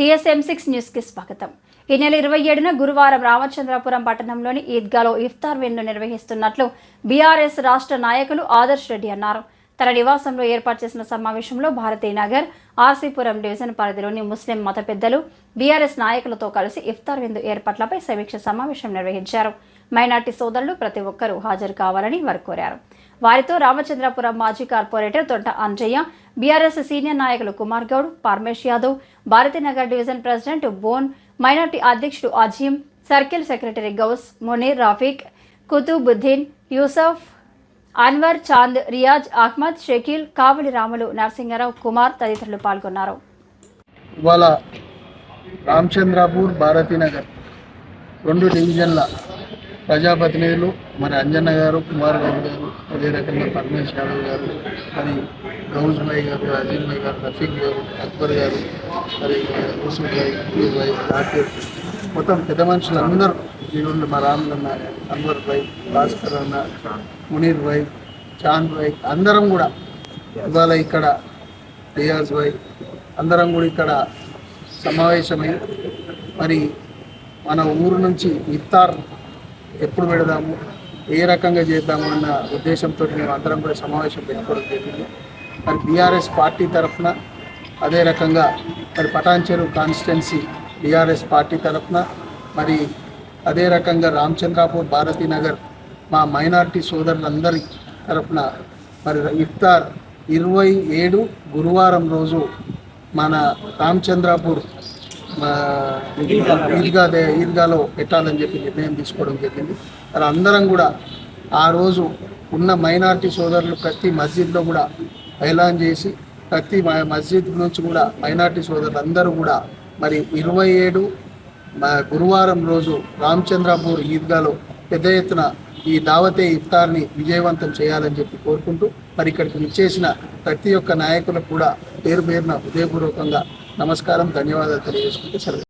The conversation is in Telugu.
టీఎస్ఎం సిక్స్ న్యూస్కి స్వాగతం. ఈ నెల ఇరవై ఏడున గురువారం రామచంద్రపురం పట్టణంలోని ఈద్గాలో ఇఫ్తార్ విందు నిర్వహిస్తున్నట్లు బీఆర్ఎస్ రాష్ట్ర నాయకులు ఆదర్శ్ రెడ్డి అన్నారు. తన నివాసంలో ఏర్పాటు చేసిన సమావేశంలో భారతీ నగర్ ఆర్సీపురం డివిజన్ పరిధిలోని ముస్లిం మత పెద్దలు బీఆర్ఎస్ నాయకులతో కలిసి ఇఫ్తార్ విందు ఏర్పాట్లపై సమీక్ష సమావేశం నిర్వహించారు. మైనార్టీ సోదరులు ప్రతి ఒక్కరూ హాజరు కావాలని వారు కోరారు. వారితో రామచంద్రపురం మాజీ corporator Thonta Anjaiah BRS senior నాయకులు కుమార్ గౌడ్ పరమేష్ యాదవ్ భారతీనగర్ డివిజన్ ప్రెసిడెంట్ బోన్ మైనార్టీ అధ్యక్షుడు అజీం సర్కిల్ సెక్రటరీ గౌస్ మునీర్ రాఫిక్ కుతుబుద్దీన్ యూసఫ్ అన్వర్ చాంద్ రియాజ్ అహ్మద్ షకీల్ కావలి రాములు నరసింగరావు కుమార్ తదితరులు పాల్గొన్నారు. ఇవాళ రామచంద్రాపూర్ భారతీనగర్ రెండు డివిజన్ల ప్రజాప్రతినిధులు మరి అంజన్న గారు కుమార్ గౌడ్ గారు అదే రకంగా పరమేశ్ యాదవ్ గారు మరి గౌజ్ భాయ్ గారు అజీం భాయ్ గారు రఫీక్ గారు అక్బర్ గారు మరి యూసుఫ్ భాయ్ అబీర్ భాయ్ రాకేష్ మొత్తం పెద్ద మనుషులందరూ ఈరోజు మా రాములన్న అన్వర్ భాయ్ భాస్కర్ అన్న మునీర్ భాయ్ చాంద్ భాయ్ అందరం కూడా ఇవాళ ఇక్కడ రియాజ్ భాయ్ అందరం కూడా ఇక్కడ సమావేశమై మరి మన ఊరు నుంచి ఇఫ్తార్ ఎప్పుడు పెడదాము ఏ రకంగా చేద్దాము అన్న ఉద్దేశంతో మేము అందరం కూడా సమావేశం పెట్టుకోవడం జరిగింది. మరి బీఆర్ఎస్ పార్టీ తరఫున అదే రకంగా మరి పటాన్చెరు కాన్స్టిట్యున్సీ బీఆర్ఎస్ పార్టీ తరఫున మరి అదే రకంగా రామచంద్రాపూర్ భారతీనగర్ మా మైనార్టీ సోదరులందరి తరఫున మరి ఇఫ్తార్ ఇరవై ఏడు గురువారం రోజు మన రామచంద్రాపూర్ ఈద్గా ఈద్గాలో పెట్టాలని చెప్పి నిర్ణయం తీసుకోవడం జరిగింది. మరి అందరం కూడా ఆ రోజు ఉన్న మైనార్టీ సోదరులు ప్రతి మస్జిద్లో కూడా ఐలాన్ చేసి ప్రతి మ- మస్జిద్ నుంచి కూడా మైనార్టీ సోదరులు అందరూ కూడా మరి ఇరవై ఏడు గురువారం రోజు రామచంద్రాపూర్ ఈద్గాలో పెద్ద ఎత్తున ఈ దావతే ఇఫ్తార్ని విజయవంతం చేయాలని చెప్పి కోరుకుంటూ మరి ఇక్కడికి విచ్చేసిన ప్రతి ఒక్క నాయకులకు కూడా పేరు పేరున హృదయపూర్వకంగా నమస్కారం ధన్యవాదాలు తెలియజేసుకుంటే సరే